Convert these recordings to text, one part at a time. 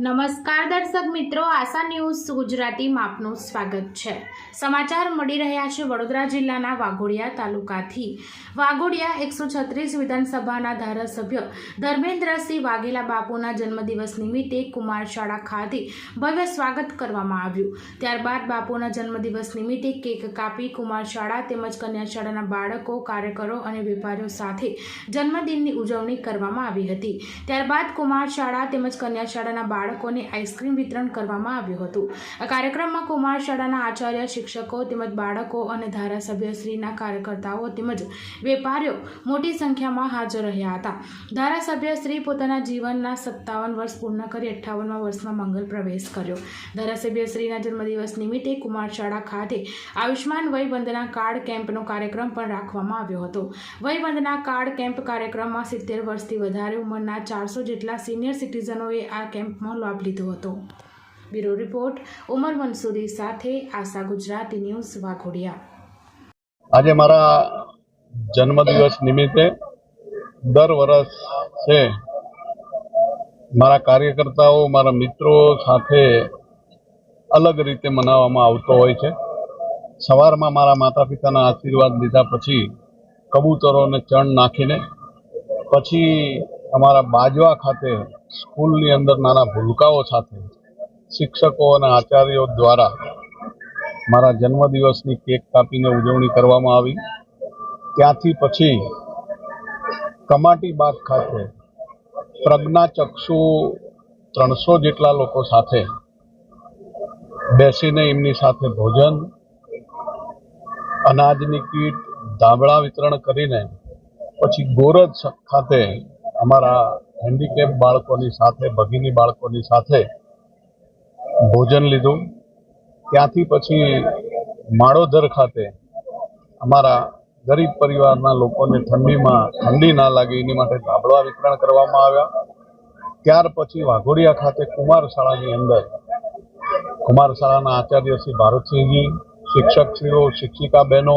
નમસ્કાર દર્શક મિત્રો, આશા ન્યૂઝ ગુજરાતીમાં આપનું સ્વાગત છે. સમાચાર મળી રહ્યા છે વડોદરા જિલ્લાના વાઘોડિયા તાલુકાથી. વાઘોડિયા એકસો છત્રીસ વિધાનસભાના ધારાસભ્ય ધર્મેન્દ્રસિંહ વાઘેલા બાપુના જન્મદિવસ નિમિત્તે કુમાર શાળા ખાતે ભવ્ય સ્વાગત કરવામાં આવ્યું. ત્યારબાદ બાપુના જન્મદિવસ નિમિત્તે કેક કાપી કુમાર શાળા તેમજ કન્યા શાળાના બાળકો, કાર્યકરો અને વેપારીઓ સાથે જન્મદિનની ઉજવણી કરવામાં આવી હતી. ત્યારબાદ કુમાર શાળા તેમજ કન્યા શાળાના બાળકોને આઈસ્ક્રીમ વિતરણ કરવામાં આવ્યું હતું. આ કાર્યક્રમમાં કુમાર શાળાના આચાર્ય, શિક્ષકો તેમજ બાળકો અને ધારાસભ્યશ્રીના કાર્યકર્તાઓ તેમજ વેપારીઓ મોટી સંખ્યામાં હાજર રહ્યા હતા. ધારાસભ્યશ્રી પોતાના જીવનના સત્તાવન વર્ષ પૂર્ણ કરી અઠ્ઠાવનમાં વર્ષમાં મંગલ પ્રવેશ કર્યો. ધારાસભ્યશ્રીના જન્મદિવસ નિમિત્તે કુમાર શાળા ખાતે આયુષ્માન વય વંદના કાર્ડ કેમ્પનો કાર્યક્રમ પણ રાખવામાં આવ્યો હતો. વય વંદના કાર્ડ કેમ્પ કાર્યક્રમમાં સિત્તેર વર્ષથી વધારે ઉંમરના ચારસો જેટલા સિનિયર સિટીઝનોએ આ કેમ્પમાં લાભ લીધો હતો. બ્યુરો રિપોર્ટ, ઉમર મંસૂરી સાથે આશા ગુજરાતી ન્યૂઝ વાઘોડિયા. આજે મારા જન્મદિવસ નિમિત્તે દર વર્ષે મારા કાર્યકર્તાઓ, મારા મિત્રો સાથે અલગ રીતે મનાવવામાં આવતો હોય છે. સવારમાં મારા માતા પિતાના આશીર્વાદ લીધા પછી કબૂતરોને ચણ નાખીને, પછી અમારા બાજવા ખાતે સ્કૂલની અંદર નાના ભૂલકાઓ સાથે શિક્ષકો અને આચાર્યો દ્વારા મારા જન્મદિવસની કેક કાપીને ઉજવણી કરવામાં આવી. ત્યાંથી પછી કમાટી બાગ ખાતે પ્રજ્ઞાચક્ષુ ત્રણસો જેટલા લોકો સાથે બેસીને એમની સાથે ભોજન, અનાજની કીટ, ધાબળા વિતરણ કરીને પછી ગોરજ ખાતે અમારા હેન્ડીકેપ બાળકોની સાથે, ભગીની બાળકોની સાથે ભોજન લીધું. ત્યાંથી પછી માળોદર ખાતે અમારા ગરીબ પરિવારના લોકોને ઠંડીમાં ઠંડી ના લાગે, એની માટે ધાબળા વિતરણ કરવામાં આવ્યા. ત્યાર પછી વાઘોડિયા ખાતે કુમાર શાળાની અંદર કુમાર શાળાના આચાર્ય શ્રી ભારતસિંહજી, શિક્ષકશ્રીઓ શિક્ષિકા બહેનો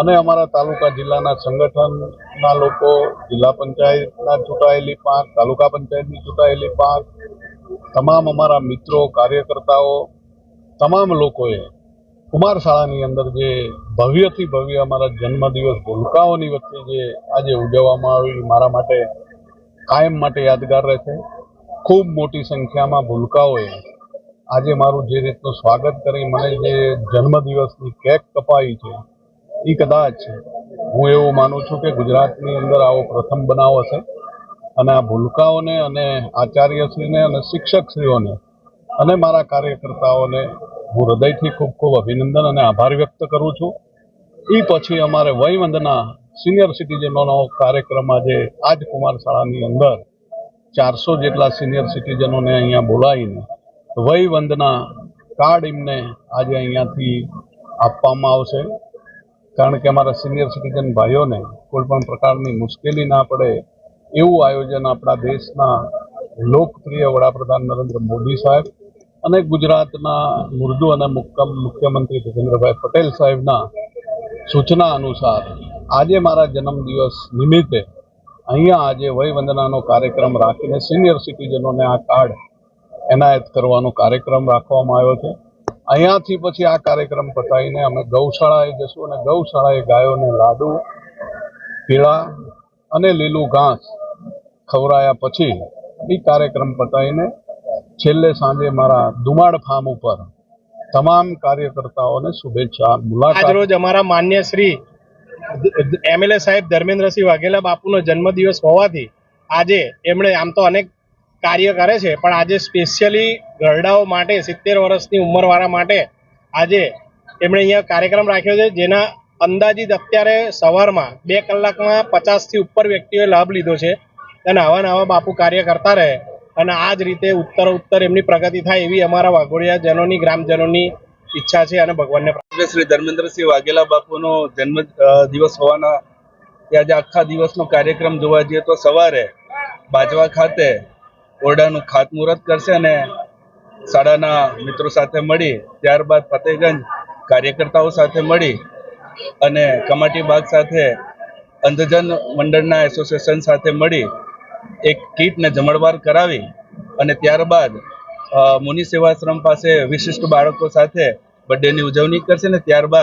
અને અમારા તાલુકા જિલ્લાના સંગઠનના લોકો, જિલ્લા પંચાયતના ચૂંટાયેલી પાંખ તાલુકા પંચાયતની ચૂંટાયેલી પાંખ તમામ અમારા મિત્રો, કાર્યકર્તાઓ, તમામ લોકોએ કુમાર શાળાની અંદર જે ભવ્યથી ભવ્ય અમારા જન્મદિવસ ભૂલકાઓની વચ્ચે જે આજે ઉજવવામાં આવી, મારા માટે કાયમ માટે યાદગાર રહેશે. ખૂબ મોટી સંખ્યામાં ભૂલકાઓએ આજે મારું જે રીતનું સ્વાગત કરી, મને જે જન્મદિવસની કેક કપાઈ છે એ કદાચ હું એવું માનું છું કે ગુજરાતની અંદર આવો પ્રથમ બનાવ હશે. અને આ ભૂલકાઓને અને આચાર્યશ્રીને અને શિક્ષકશ્રીઓને અને મારા કાર્યકર્તાઓને હું હૃદયથી ખૂબ ખૂબ અભિનંદન અને આભાર વ્યક્ત કરું છું. એ પછી અમારે વયવંદના સિનિયર સિટીઝનોનો કાર્યક્રમ આજે આજ કુમાર શાળાની અંદર ચારસો જેટલા સિનિયર સિટીઝનોને અહીંયા બોલાવીને વયવંદના કાર્ડ એમને આજે અહીંયાથી આપવામાં આવશે. કારણ કે અમારા સિનિયર સિટીઝન ભાઈઓને કોઈ પણ પ્રકારની મુશ્કેલી ના પડે એવું આયોજન આપણા દેશના લોકપ્રિય વડાપ્રધાન નરેન્દ્ર મોદી સાહેબ અને ગુજરાતના મુર્દુ અને મુક્કમ મુખ્યમંત્રી ભૂપેન્દ્રભાઈ પટેલ સાહેબના સૂચના અનુસાર આજે મારા જન્મદિવસ નિમિત્તે અહીંયા આજે વયવંદનાનો કાર્યક્રમ રાખીને સિનિયર સિટીઝનોને આ કાર્ડ એનાયત કરવાનો કાર્યક્રમ રાખવામાં આવ્યો છે. અહીંયાથી પછી આ કાર્યક્રમ પતાવીને અમે ગૌશાળાએ જશું અને ગૌશાળાએ ગાયોને લાડુ, પીળા અને લીલું ઘાસ ખવડાયા પછી એ કાર્યક્રમ પતાવીને છેલ્લે સાંજે મારા દુમાડ ફાર્મ ઉપર તમામ કાર્યકર્તાઓને શુભેચ્છા, મુલાકાત. રોજ અમારા માન્ય શ્રી એમએલએ સાહેબ ધર્મેન્દ્રસિંહ વાઘેલા બાપુનો જન્મદિવસ હોવાથી આજે એમણે આમ તો અનેક કાર્ય કરે છે. પણ આજે સ્પેશિયલી ગરડાઓ માટે, સિત્તેર વર્ષની ઉંમરવાળા માટે આજે એમણે અહીંયા કાર્યક્રમ રાખ્યો છે, જેના અંદાજિત અત્યારે સવારમાં બે કલાકમાં પચાસથી ઉપર વ્યક્તિઓએ લાભ લીધો છે અને આવા નવા બાપુ કાર્ય કરતા રહે અને આ જ રીતે ઉત્તર ઉત્તર એમની પ્રગતિ થાય એવી અમારા વાઘોડિયાજનોની, ગ્રામજનોની ઈચ્છા છે અને ભગવાનને શ્રી ધર્મેન્દ્રસિંહ વાઘેલા બાપુનો જન્મ દિવસ હોવાના આજે આખા દિવસનો કાર્યક્રમ જોવા જઈએ તો સવારે બાજવા ખાતે ઓરડાનું ખાતમુહૂર્ત કરશે અને શાળાના મિત્રો સાથે મળી, ત્યારબાદ ફતેહગંજ કાર્યકર્તાઓ સાથે મળી અને કમાટી બાગ સાથે અંધજન મંડળના એસોસિએશન સાથે મળી એક કીટને જમણવાર કરાવી અને ત્યારબાદ મુનિ સેવાશ્રમ પાસે વિશિષ્ટ બાળકો સાથે બર્થડેની ઉજવણી કરશે ને ત્યારબાદ